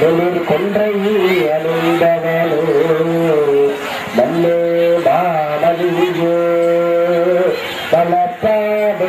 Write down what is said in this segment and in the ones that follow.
எனில் கொன்றையில் அணிந்தவனோ மன்னே பாடலியோ பலப்பாடு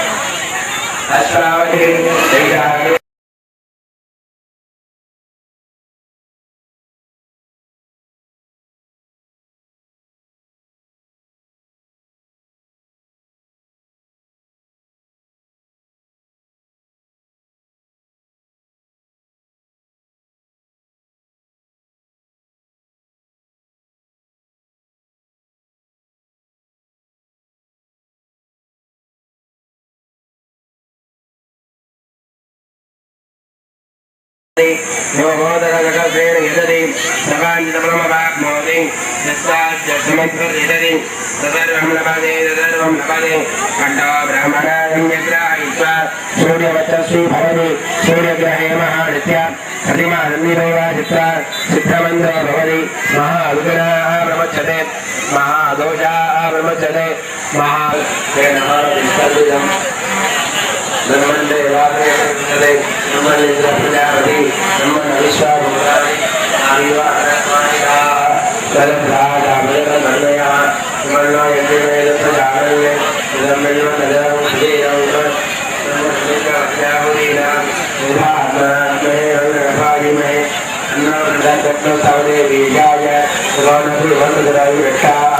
அஸ்ராவதி செய்தார்கள் యస్మాజ్జమంత్రయదది తదర్వం లభతే తదర్వం లభతే కంఠో బ్రాహ్మణాయం యగ్రాహిత్వ సూర్యవచ్చశ్రీ భవతి సూర్యగ్రహే మహానిత్య ప్రతిమానందిరేవ చిత్ర సిద్ధమంత్రో భవతి మహావిఘ్నాः ప్రముచ్యతే మహాదోషాः ప్రముచ్యతే మహా బ్రహ్మణే रत्न सवने बीजाय भगवान श्री वंद गदायु रक्षा